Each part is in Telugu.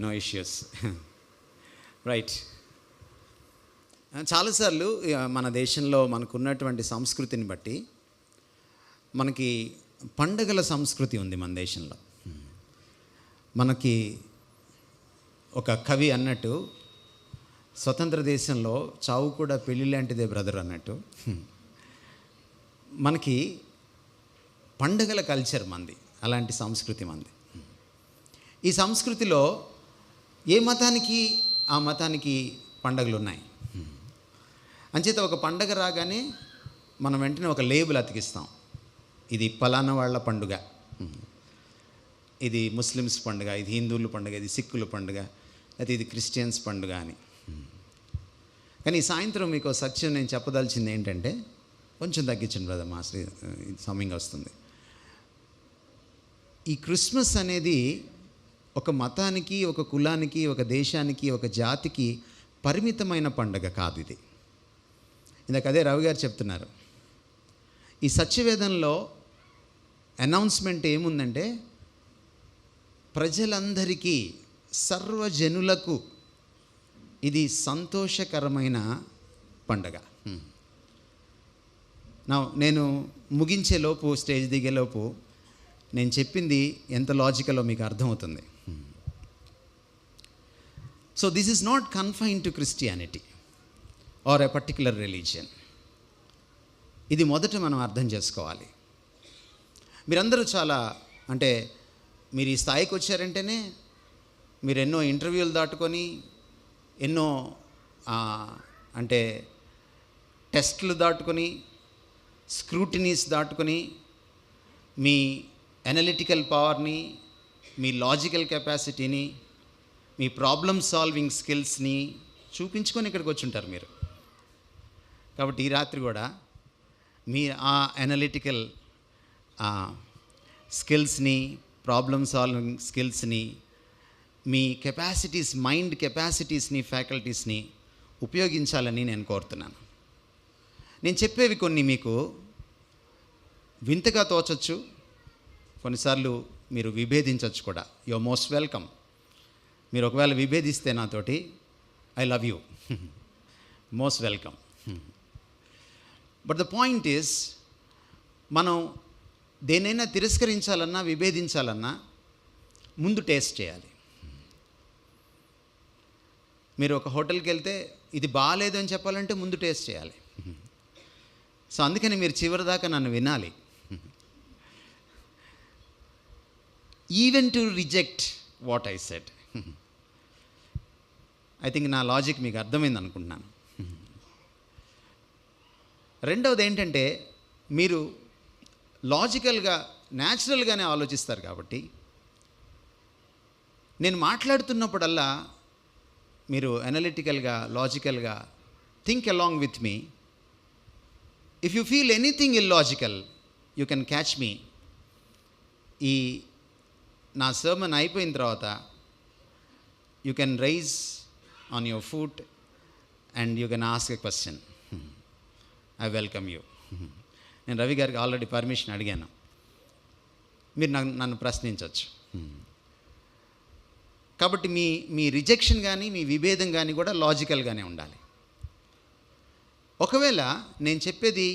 నో ఇష్యూస్ రైట్ చాలాసార్లు మన దేశంలో మనకున్నటువంటి సంస్కృతిని బట్టి మనకి పండగల సంస్కృతి ఉంది మన దేశంలో. మనకి ఒక కవి అన్నట్టు స్వతంత్ర దేశంలో చావు కూడా పెళ్ళి లాంటిదే బ్రదర్ అన్నట్టు మనకి పండగల కల్చర్ మంది అలాంటి సంస్కృతి మంది. ఈ సంస్కృతిలో ఏ మతానికి ఆ మతానికి పండగలు ఉన్నాయి అంచేత ఒక పండగ రాగానే మనం వెంటనే ఒక లేబుల్ అతికిస్తాం. ఇది పలానా వాళ్ళ పండుగ. ఇది ముస్లిమ్స్ పండుగ ఇది హిందువుల పండుగ ఇది సిక్కుల పండుగ అయితే ఇది క్రిస్టియన్స్ పండుగ అని. కానీ ఈ సాయంత్రం మీకు సత్యం నేను చెప్పదలిచింది ఏంటంటే కొంచెం తగ్గించండి బ్రదర్ మా శ్రీ సమయంగా వస్తుంది. ఈ క్రిస్మస్ అనేది ఒక మతానికి ఒక కులానికి ఒక దేశానికి ఒక జాతికి పరిమితమైన పండగ కాదు ఇది. ఇందాక అదే రవి గారు చెప్తున్నారు. ఈ సత్యవేదంలో అనౌన్స్మెంట్ ఏముందంటే ప్రజలందరికీ సర్వజనులకు ఇది సంతోషకరమైన పండగ. నా నేను ముగించేలోపు స్టేజ్ దిగేలోపు నేను చెప్పింది ఎంత లాజికలో మీకు అర్థమవుతుంది. So this is not confine to Christianity or a particular religion ఇది మొదట మనం అర్థం చేసుకోవాలి. మీరందరూ చాలా అంటే మీరు ఈ స్థాయికి వచ్చారంటేనే మీరు ఎన్నో ఇంటర్వ్యూలు దాటుకొని ఎన్నో అంటే టెస్ట్లు దాటుకొని స్క్రూటినీస్ దాటుకొని మీ అనలిటికల్ పవర్ని మీ లాజికల్ కెపాసిటీని మీ ప్రాబ్లమ్ సాల్వింగ్ స్కిల్స్ని చూపించుకొని ఇక్కడికి వచ్చి ఉంటారు మీరు. కాబట్టి ఈ రాత్రి కూడా మీ ఆ అనలిటికల్ స్కిల్స్ని ప్రాబ్లమ్ సాల్వింగ్ స్కిల్స్ని మీ కెపాసిటీస్ మైండ్ కెపాసిటీస్ని ఫ్యాకల్టీస్ని ఉపయోగించాలని నేను కోరుతున్నాను. నేను చెప్పేవి కొన్ని మీకు వింతగా తోచచ్చు. కొన్నిసార్లు మీరు విభేదించవచ్చు కూడా. యు మోస్ట్ వెల్కమ్ మీరు ఒకవేళ విభేదిస్తే నాతోటి I love you most welcome but the point is మనం దేనైనా తిరస్కరించాలన్నా విభేదించాలన్నా ముందు టేస్ట్ చేయాలి. మీరు ఒక హోటల్కి వెళ్తే ఇది బాగాలేదు అని చెప్పాలంటే ముందు టేస్ట్ చేయాలి. సో అందుకని మీరు చివరిదాకా నన్ను వినాలి. Even to reject what I said I think నా లాజిక్ మీకు అర్థమైంది అనుకుంటున్నాను. రెండవది ఏంటంటే మీరు లాజికల్గా న్యాచురల్గానే ఆలోచిస్తారు కాబట్టి నేను మాట్లాడుతున్నప్పుడల్లా మీరు అనలిటికల్గా లాజికల్గా think along with me if you feel anything illogical you can catch me ఈ నా సర్మన్ అయిపోయిన తర్వాత you can rise on your foot and you can ask a question I welcome you నేను రవి గారికి ఆల్రెడీ పర్మిషన్ అడిగాను. మీరు నన్ను నన్ను ప్రశ్నించవచ్చు కాబట్టి మీ మీ రిజెక్షన్ కానీ మీ విభేదం కానీ కూడా లాజికల్గానే ఉండాలి. ఒకవేళ నేను చెప్పేది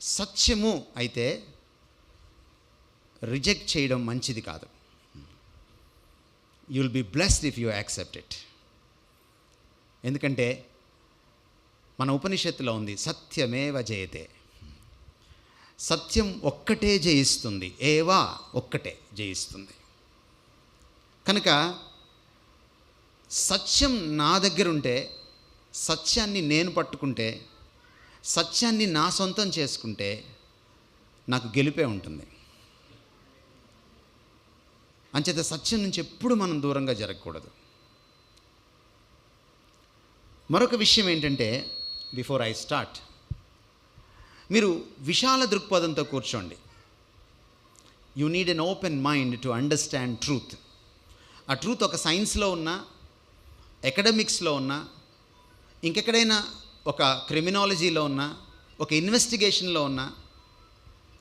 సత్యము అయితే రిజెక్ట్ చేయడం మంచిది కాదు. You'll will be blessed if you accept it ఎందుకంటే మన ఉపనిషత్తులో ఉంది సత్యమేవ జయతే. సత్యం ఒక్కటే జయిస్తుంది ఏవా ఒక్కటే జయిస్తుంది. కనుక సత్యం నా దగ్గర ఉంటే సత్యాన్ని నేను పట్టుకుంటే సత్యాన్ని నా సొంతం చేసుకుంటే నాకు గెలిపే ఉంటుంది. అంచేత సత్యం నుంచి ఎప్పుడు మనం దూరంగా జరగకూడదు. మరొక విషయం ఏంటంటే బిఫోర్ ఐ స్టార్ట్ మీరు విశాల దృక్పథంతో కూర్చోండి. You need an open mind to understand truth ఆ ట్రూత్ ఒక సైన్స్లో ఉన్నా అకాడమిక్స్లో ఉన్నా ఇంకెక్కడైనా ఒక క్రిమినాలజీలో ఉన్నా ఒక ఇన్వెస్టిగేషన్లో ఉన్నా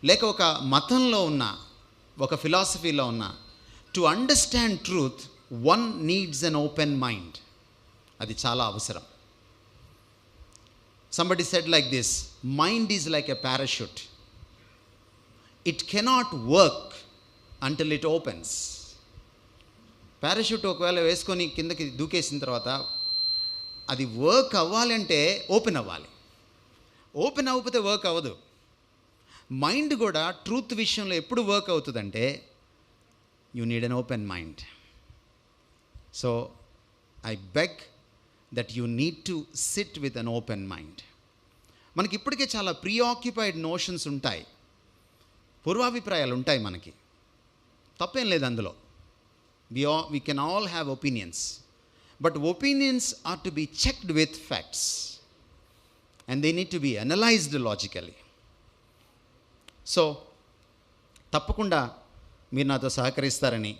లేక ఒక మతంలో ఉన్నా ఒక ఫిలాసఫీలో ఉన్నా to understand truth one needs an open mind అది చాలా అవసరం. Somebody said like this mind is like a parachute it cannot work until it opens parachute ఒకవేళ వేసుకొని కిందకి దూకేసిన తర్వాత అది వర్క్ అవ్వాలంటే ఓపెన్ అవ్వాలి. ఓపెన్ అవ్వకపోతే వర్క్ అవ్వదు. మైండ్ కూడా ట్రూత్ విషయంలో ఎప్పుడు వర్క్ అవుతుందంటే you need an open mind so I beg that you need to sit with an open mind మనకి ఇప్పటికే చాలా ప్రీ ఆక్యుపైడ్ నోషన్స్ ఉంటాయి. పూర్వాభిప్రాయాలు ఉంటాయి మనకి. తప్పేం లేదు అందులో. We uh we can all have opinions but opinions are to be checked with facts and they need to be analysed logically so తప్పకుండా మీరు నాతో సహకరిస్తారని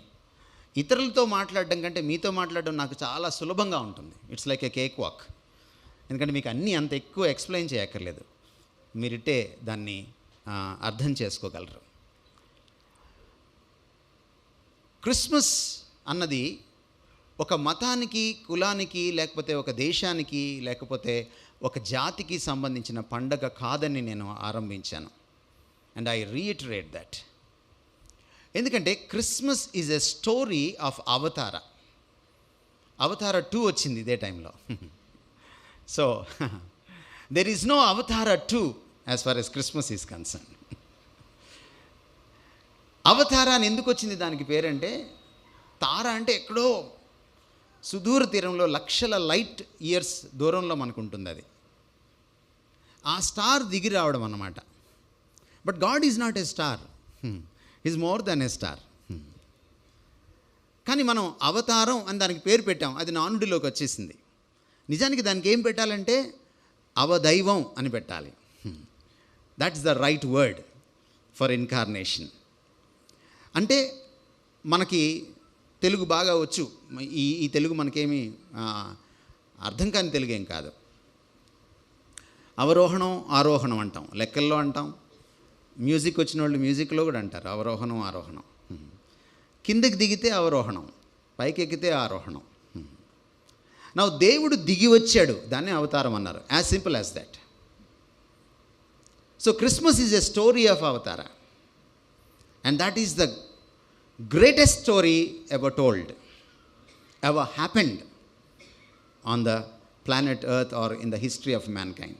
ఇతరులతో మాట్లాడడం కంటే మీతో మాట్లాడడం నాకు చాలా సులభంగా ఉంటుంది. It's like a cake walk ఎందుకంటే మీకు అన్నీ అంత ఎక్కువ ఎక్స్ప్లెయిన్ చేయక్కర్లేదు. మీరిట్టే దాన్ని అర్థం చేసుకోగలరు. క్రిస్మస్ అన్నది ఒక మతానికి కులానికి లేకపోతే ఒక దేశానికి లేకపోతే ఒక జాతికి సంబంధించిన పండగ కాదని నేను ఆరంభించాను. అండ్ ఐ రీఇటరేట్ దట్ ఎందుకంటే Christmas is a story of avatara. Avatara too వచ్చింది ఇదే టైంలో so there is no avatara too as far as Christmas is concern అవతార అని ఎందుకు వచ్చింది దానికి పేరంటే తార అంటే ఎక్కడో సుదూర తీరంలో లక్షల లైట్ ఇయర్స్ దూరంలో మనకు ఉంటుంది అది. ఆ స్టార్ దిగి రావడం అన్నమాట. But God is not a star is more than a star కానీ మనం అవతారం అని దానికి పేరు పెట్టాం. అది నానుడిలోకి వచ్చేసింది. నిజానికి దానికి ఏం పెట్టాలంటే అవదైవం అని పెట్టాలి. That's the right word for incarnation అంటే మనకి తెలుగు బాగా వచ్చు. ఈ ఈ తెలుగు మనకేమి అర్థం కాని తెలుగు ఏం కాదు. అవరోహణం ఆరోహణం అంటాం. లెక్కల్లో అంటాం. మ్యూజిక్ వచ్చిన వాళ్ళు మ్యూజిక్లో కూడా అంటారు అవరోహణం ఆరోహణం. కిందకి దిగితే అవరోహణం పైకి ఎక్కితే ఆరోహణం నా దేవుడు దిగి వచ్చాడు దాన్ని అవతారం అన్నారు. As simple as that so Christmas is a story of avatara and that is the greatest story ever told, ever on the the earth or in in the history of mankind.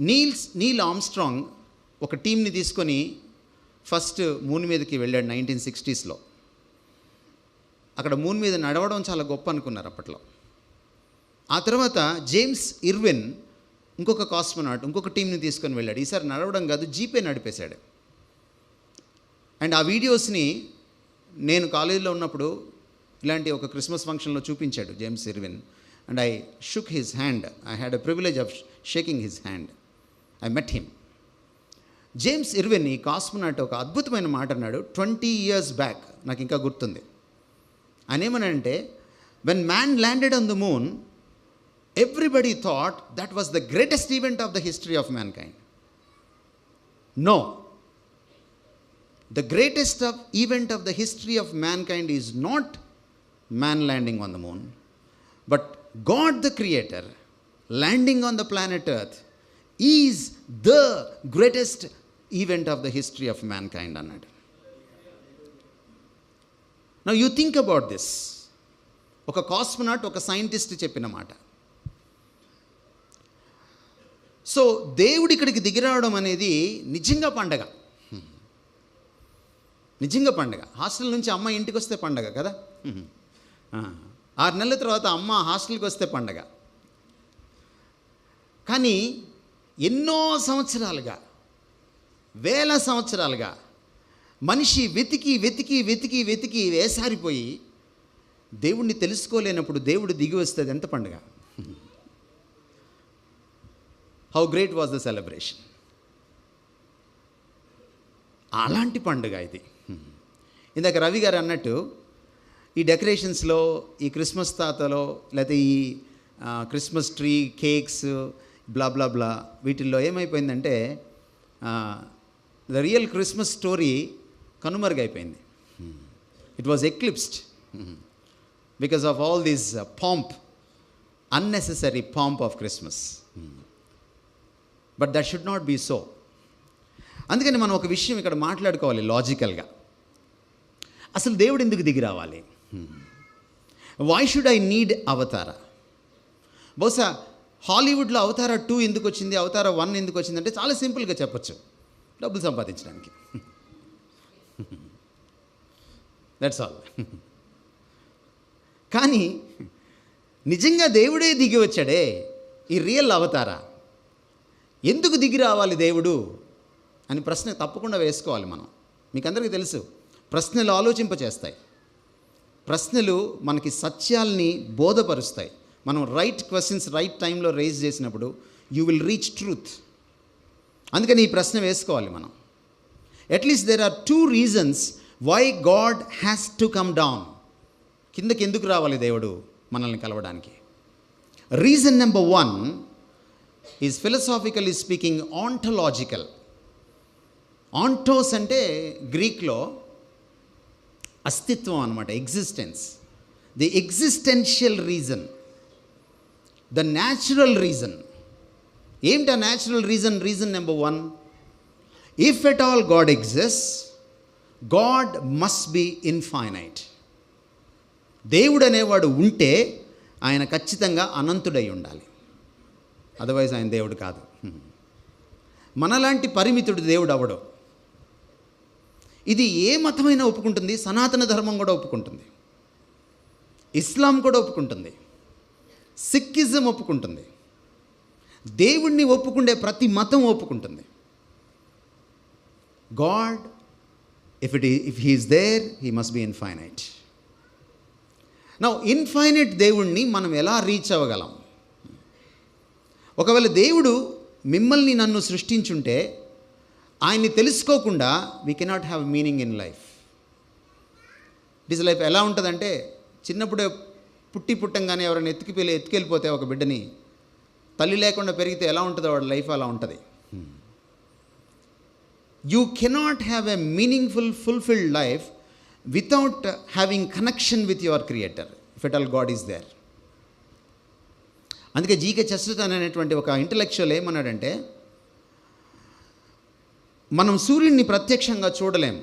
Neils Neil Armstrong ఒక టీంని తీసుకొని ఫస్ట్ మూన్ మీదకి వెళ్ళాడు నైన్టీన్ సిక్స్టీస్లో. అక్కడ మూన్ మీద నడవడం చాలా గొప్ప అనుకున్నారు అప్పట్లో. ఆ తర్వాత జేమ్స్ ఇర్విన్ ఇంకొక కాస్మోనాట్ ఇంకొక టీంని తీసుకొని వెళ్ళాడు. ఈసారి నడవడం కాదు జీపే నడిపేశాడు. అండ్ ఆ వీడియోస్ని నేను కాలేజీలో ఉన్నప్పుడు ఇలాంటి ఒక క్రిస్మస్ ఫంక్షన్లో చూపించాడు James Irwin. And I shook his hand. I had a privilege of shaking his hand. I met him. James ఇర్వెన్ని cosmonaut ఒక అద్భుతమైన మాట అన్నాడు ట్వంటీ ఇయర్స్ బ్యాక్ నాకు ఇంకా గుర్తుంది. ఆయన ఏమన్నా అంటే when man landed on the moon everybody thought that was the greatest event of the history of mankind no the greatest of event of the history of mankind is not man landing on the moon but God the creator landing on the planet earth is the greatest event of the history of mankind అన్నాడు. నా యూ థింక్ అబౌట్ దిస్ ఒక కాస్మనాట్ ఒక సైంటిస్ట్ చెప్పిన మాట. సో దేవుడు ఇక్కడికి దిగిరావడం అనేది నిజంగా పండగ. నిజంగా పండగ. హాస్టల్ నుంచి అమ్మ ఇంటికి వస్తే పండగ కదా? ఆరు నెలల తర్వాత అమ్మ హాస్టల్కి వస్తే పండగ. కానీ ఎన్నో సంవత్సరాలుగా వేల సంవత్సరాలుగా మనిషి వెతికి వెతికి వెతికి వెతికి వేసారిపోయి దేవుణ్ణి తెలుసుకోలేనప్పుడు దేవుడు దిగి వస్తుంది. ఎంత పండుగ? How great was the celebration అలాంటి పండుగ ఇది. ఇందాక రవి గారు అన్నట్టు ఈ డెకరేషన్స్లో ఈ క్రిస్మస్ తాతలో లేకపోతే ఈ Christmas tree cakes blah blah blah వీటిల్లో ఏమైపోయిందంటే the real Christmas story కనుమరుగైపోయింది. It was eclipsed because of all these pomp unnecessary pomp of Christmas but that should not be so అందుకని మనం ఒక విషయం ఇక్కడ మాట్లాడుకోవాలి లాజికల్గా అసలు దేవుడు ఎందుకు దిగి రావాలి? వై షుడ్ ఐ నీడ్ అవతార? బహుశా హాలీవుడ్లో అవతార టూ ఎందుకు వచ్చింది అవతార వన్ ఎందుకు వచ్చిందంటే చాలా సింపుల్గా చెప్పొచ్చు. డబ్బులు సంపాదించడానికి. దట్స్ ఆల్ కానీ నిజంగా దేవుడే దిగి వచ్చాడే ఈ రియల్ అవతారా? ఎందుకు దిగి రావాలి దేవుడు? అని ప్రశ్న తప్పకుండా వేసుకోవాలి మనం. మీకందరికీ తెలుసు ప్రశ్నలు ఆలోచింపచేస్తాయి. ప్రశ్నలు మనకి సత్యాల్ని బోధపరుస్తాయి. మనం రైట్ క్వశ్చన్స్ రైట్ టైంలో రేజ్ చేసినప్పుడు యూ విల్ రీచ్ ట్రూత్ అందుకని ఈ ప్రశ్న వేసుకోవాలి మనం. At least there are two reasons why God has to come down కిందకి ఎందుకు రావాలి దేవుడు మనల్ని కలవడానికి? Reason number one is philosophically speaking ontological ontos అంటే గ్రీక్లో అస్తిత్వం అనమాట existence the existential reason the natural reason ఏమిటి ఆ natural reason reason number one if at all God exist God must be infinite దేవుడు అనేవాడు ఉంటే ఆయన ఖచ్చితంగా అనంతుడై ఉండాలి. అదర్వైజ్ ఆయన దేవుడు కాదు. మనలాంటి పరిమితుడు దేవుడు అవడు. ఇది ఏ మతమైనా ఒప్పుకుంటుంది సనాతన ధర్మం కూడా ఒప్పుకుంటుంది. ఇస్లాం కూడా ఒప్పుకుంటుంది. సిక్కిజం ఒప్పుకుంటుంది. దేవుణ్ణి ఒప్పుకుండే ప్రతి మతం ఒప్పుకుంటుంది. God if it if he's there he must be infinite నా ఇన్ఫైనైట్ దేవుణ్ణి మనం ఎలా రీచ్ అవ్వగలం? ఒకవేళ దేవుడు మిమ్మల్ని నన్ను సృష్టించుంటే ఆయన్ని తెలుసుకోకుండా we cannot have meaning in life this life ఎలా ఉంటుందంటే చిన్నప్పుడే పుట్టి పుట్టంగానే ఎవరైనా ఎత్తుకుపోయి ఎత్తుకెళ్ళిపోతే ఒక బిడ్డని తల్లి లేకుండా పెరిగితే ఎలా ఉంటుందో? వాడి లైఫ్ అలా ఉంటుంది. You cannot have a meaningful fulfilled life without having connection with your creator if at all God is there అందుకే జీకే చెస్టన్ అనేటువంటి ఒక ఇంటలెక్చువల్ ఏమన్నాడంటే మనం సూర్యుడిని ప్రత్యక్షంగా చూడలేం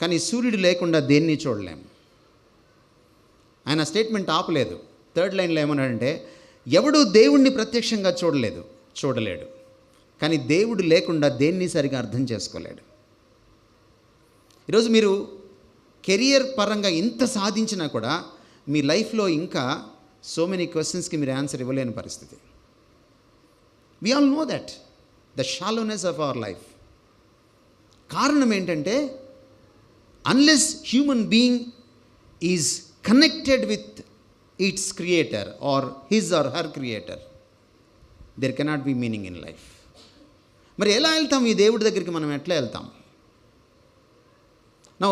కానీ సూర్యుడు లేకుండా దేన్ని చూడలేం. ఆయన స్టేట్మెంట్ ఆపలేదు. థర్డ్ లైన్లో ఏమన్నాడంటే ఎవడు దేవుణ్ణి ప్రత్యక్షంగా చూడలేదు చూడలేడు. కానీ దేవుడు లేకుండా దేన్ని సరిగా అర్థం చేసుకోలేడు. ఈరోజు మీరు కెరియర్ పరంగా ఇంత సాధించినా కూడా మీ లైఫ్లో ఇంకా సో మెనీ క్వశ్చన్స్కి మీరు ఆన్సర్ ఇవ్వలేని పరిస్థితి. We all know that the shallowness of our life కారణం ఏంటంటే unless human being is connected with its creator or his or her creator there cannot be meaning in life మరి ఎలా వెళ్తాం? ఈ దేవుడి దగ్గరికి మనం ఎట్లా వెళ్తాం? నా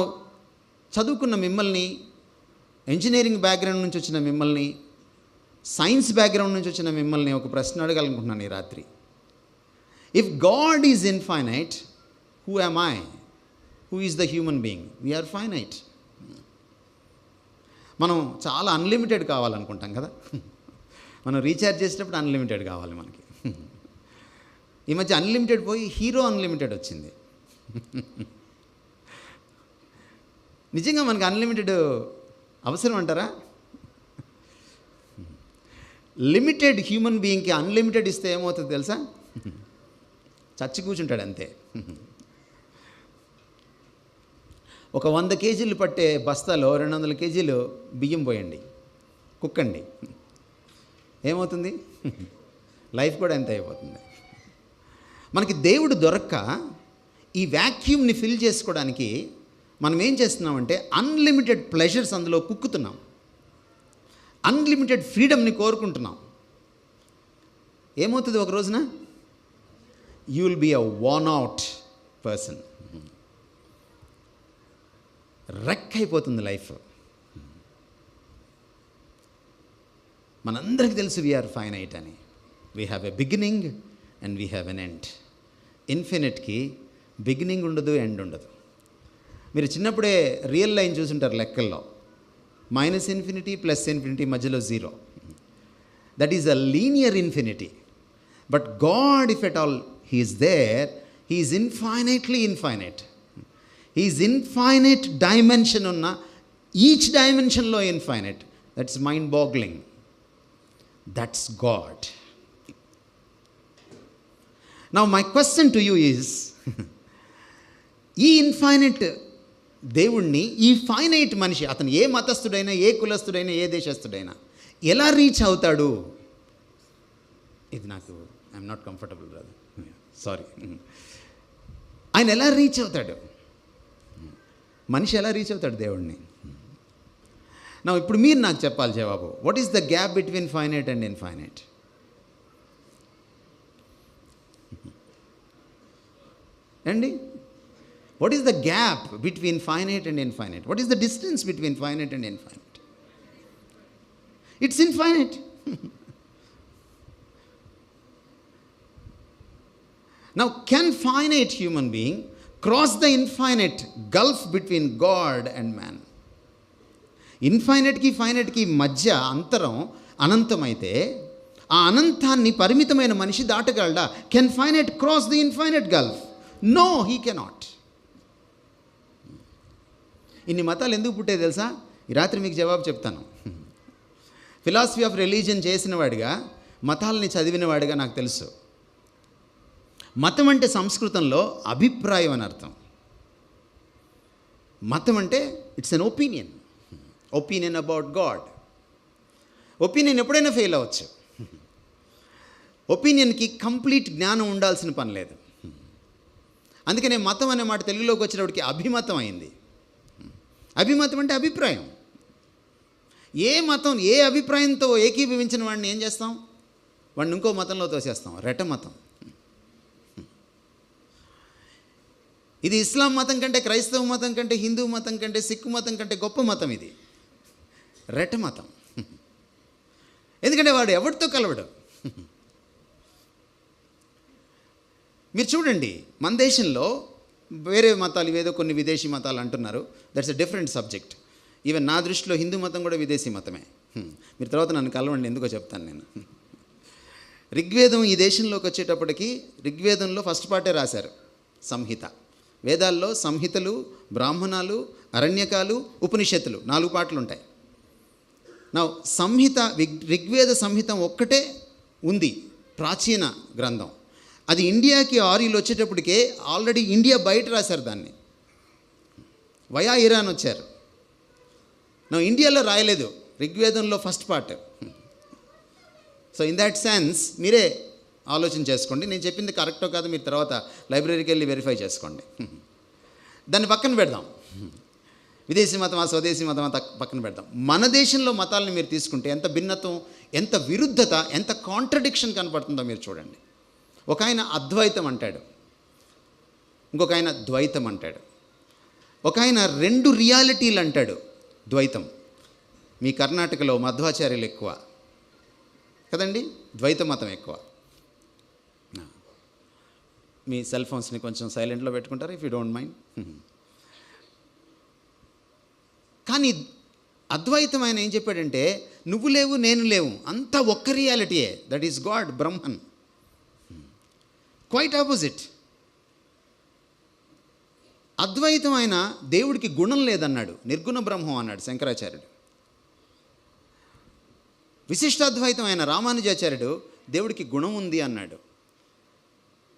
చదువుకున్న మిమ్మల్ని ఇంజనీరింగ్ బ్యాక్గ్రౌండ్ నుంచి వచ్చిన మిమ్మల్ని సైన్స్ బ్యాక్గ్రౌండ్ నుంచి వచ్చిన మిమ్మల్ని ఒక ప్రశ్న అడగాలనుకుంటున్నాను ఈ రాత్రి. If God is infinite who am I who is the human being we're finite మనం చాలా అన్లిమిటెడ్ కావాలనుకుంటాం కదా. మనం రీఛార్జ్ చేసేటప్పుడు అన్లిమిటెడ్ కావాలి మనకి. ఈ మధ్య అన్లిమిటెడ్ పోయి హీరో అన్లిమిటెడ్ వచ్చింది. నిజంగా మనకి అన్లిమిటెడ్ అవసరం అంటారా? లిమిటెడ్ హ్యూమన్ బీయింగ్కి అన్లిమిటెడ్ ఇస్తే ఏమవుతుంది తెలుసా? చచ్చి కూర్చుంటాడు అంతే. ఒక వంద కేజీలు పట్టే బస్తాలో రెండు వందల కేజీలు బియ్యం పోయండి. కుక్కండి. ఏమవుతుంది? లైఫ్ కూడా ఎంత అయిపోతుంది. మనకి దేవుడు దొరక్క ఈ వ్యాక్యూమ్ని ఫిల్ చేసుకోవడానికి మనం ఏం చేస్తున్నామంటే అన్లిమిటెడ్ ప్లెజర్స్ అందులో కుక్కుతున్నాం. అన్లిమిటెడ్ ఫ్రీడమ్ని కోరుకుంటున్నాం. ఏమవుతుంది ఒక రోజున? You will be a worn out person రెక్క అయిపోతుంది లైఫ్. మనందరికీ తెలుసు వీఆర్ ఫైనైట్ అని. We have a beginning and we have an end ఇన్ఫినిట్కి beginning ఉండదు ఎండ్ ఉండదు. మీరు చిన్నప్పుడే రియల్ లైన్ చూసుంటారు లెక్కల్లో. మైనస్ ఇన్ఫినిటీ ప్లస్ ఇన్ఫినిటీ మధ్యలో zero that is a linear infinity but God if at all he's there he's infinitely infinite is infinite dimension ఉన్న each డైమెన్షన్లో infinite that's mind boggling that's God నా my question to you is ఈ ఇన్ఫైనైట్ దేవుణ్ణి ఈ ఫైనైట్ మనిషి అతను ఏ మతస్థుడైనా ఏ కులస్థుడైనా ఏ దేశస్థుడైనా ఎలా రీచ్ అవుతాడు? ఇది నాకు ఐఎమ్ నాట్ కంఫర్టబుల్ కాదు సారీ ఆయన ఎలా రీచ్ అవుతాడు? మనిషి ఎలా రీచ్ అవుతాడు దేవుడిని నా ఇప్పుడు మీరు నాకు చెప్పాలి జవాబు. What is the gap between finite and infinite అండి what is the gap between finite and infinite what is the distance between finite and infinite it's infinite now can finite human being cross the infinite gulf between God and man ఇన్ఫైనైట్కి ఫైనైట్కి మధ్య అంతరం అనంతమైతే ఆ అనంతాన్ని పరిమితమైన మనిషి దాటగలడా? Can finite cross the infinite gulf no he cannot ఇన్ని మతాలు ఎందుకు పుట్టాయి తెలుసా? ఈ రాత్రి మీకు జవాబు చెప్తాను. ఫిలాసఫీ ఆఫ్ రిలీజియన్ చేసిన వాడిగా మతాలని చదివిన వాడిగా నాకు తెలుసు. మతం అంటే సంస్కృతంలో అభిప్రాయం అని అర్థం. మతం అంటే it's an opinion opinion about God opinion ఎప్పుడైనా ఫెయిల్ అవ్వచ్చు. ఒపీనియన్కి కంప్లీట్ జ్ఞానం ఉండాల్సిన పని లేదు. అందుకనే మతం అనే మాట తెలుగులోకి వచ్చేటప్పటికి అభిమతం అయింది. అభిమతం అంటే అభిప్రాయం. ఏ మతం ఏ అభిప్రాయంతో ఏకీభవించిన వాడిని ఏం చేస్తాం? వాడిని ఇంకో మతంలో తోసేస్తాం. రెట మతం. ఇది ఇస్లాం మతం కంటే క్రైస్తవ మతం కంటే హిందూ మతం కంటే సిక్కు మతం కంటే గొప్ప మతం ఇది. రెట మతం. ఎందుకంటే వాడు ఎవరితో కలవడు? మీరు చూడండి మన దేశంలో వేరే మతాలు ఏదో కొన్ని విదేశీ మతాలు అంటున్నారు. That's a different subject even నా దృష్టిలో హిందూ మతం కూడా విదేశీ మతమే. Hmm. మీరు తర్వాత నన్ను కలవండి ఎందుకో చెప్తాను నేను. ఋగ్వేదం ఈ దేశంలోకి వచ్చేటప్పటికి ఋగ్వేదంలో ఫస్ట్ పార్టే రాశారు సంహిత. వేదాల్లో సంహితలు బ్రాహ్మణాలు అరణ్యకాలు ఉపనిషత్తులు నాలుగు పాటలు ఉంటాయి నా సంహిత విగ్ ఋగ్వేద సంహితం ఒక్కటే ఉంది ప్రాచీన గ్రంథం. అది ఇండియాకి ఆర్యులు వచ్చేటప్పటికే ఆల్రెడీ ఇండియా బయట రాశారు దాన్ని. వయా ఇరాన్ వచ్చారు. నా ఇండియాలో రాయలేదు ఋగ్వేదంలో first part so in that sense మీరే ఆలోచన చేసుకోండి. నేను చెప్పింది కరెక్టో కాదు మీరు తర్వాత లైబ్రరీకి వెళ్ళి వెరిఫై చేసుకోండి. దాన్ని పక్కన పెడదాం. విదేశీ మతమా స్వదేశీ మతమా పక్కన పెడదాం. మన దేశంలో మతాలను మీరు తీసుకుంటే ఎంత భిన్నత్వం ఎంత విరుద్ధత ఎంత కాంట్రడిక్షన్ కనపడుతుందో మీరు చూడండి. ఒక ఆయన అద్వైతం అంటాడు. ఇంకొక ఆయన ద్వైతం అంటాడు. ఒక ఆయన రెండు రియాలిటీలు అంటాడు. ద్వైతం. మీ కర్ణాటకలో మధ్వాచార్యులు ఎక్కువ. కదండి? ద్వైత మతం ఎక్కువ. మీ సెల్ ఫోన్స్ని కొంచెం సైలెంట్లో పెట్టుకుంటారు ఇఫ్ యూ డోంట్ మైండ్ కానీ అద్వైతం ఆయన ఏం చెప్పాడంటే నువ్వు లేవు నేను లేవు అంతా ఒక్క రియాలిటీయే that is God Brahman quite opposite అద్వైతం ఆయన దేవుడికి గుణం లేదన్నాడు నిర్గుణ బ్రహ్మం అన్నాడు శంకరాచార్యుడు. విశిష్టాద్వైతం ఆయన రామానుజాచార్యుడు దేవుడికి గుణం ఉంది అన్నాడు.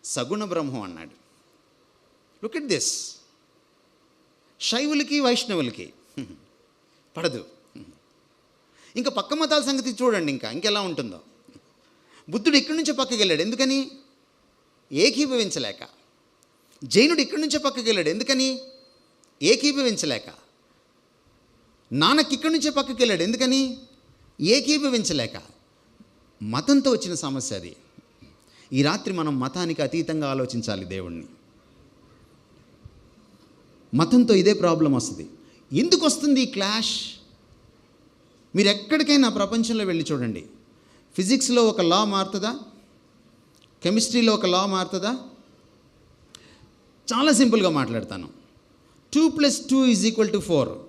సగుణ బ్రహ్మం అన్నాడు. లుక్ ఎట్ దిస్ శైవులకి వైష్ణవులకి. పడదు. ఇంకా పక్క మతాల సంగతి చూడండి ఇంకా ఇంకెలా ఉంటుందో. బుద్ధుడు ఇక్కడి నుంచే పక్కకి వెళ్ళాడు. ఎందుకని? ఏకీభవించలేక. జైనుడు ఇక్కడి నుంచే పక్కకి వెళ్ళాడు. ఎందుకని? ఏకీభవించలేక. నానక్ ఇక్కడి నుంచే పక్కకి వెళ్ళాడు. ఎందుకని? ఏకీభవించలేక. మతంతో వచ్చిన సమస్య అది. ఈ రాత్రి మనం మతానికి అతీతంగా ఆలోచించాలి దేవుణ్ణి. మతంతో ఇదే ప్రాబ్లం వస్తుంది. ఎందుకు వస్తుంది ఈ క్లాష్? మీరు ఎక్కడికైనా ప్రపంచంలో వెళ్ళి చూడండి. ఫిజిక్స్లో ఒక లా మారుతుందా? కెమిస్ట్రీలో ఒక లా మారుతుందా? చాలా సింపుల్గా మాట్లాడతాను. Two plus two is equal to four.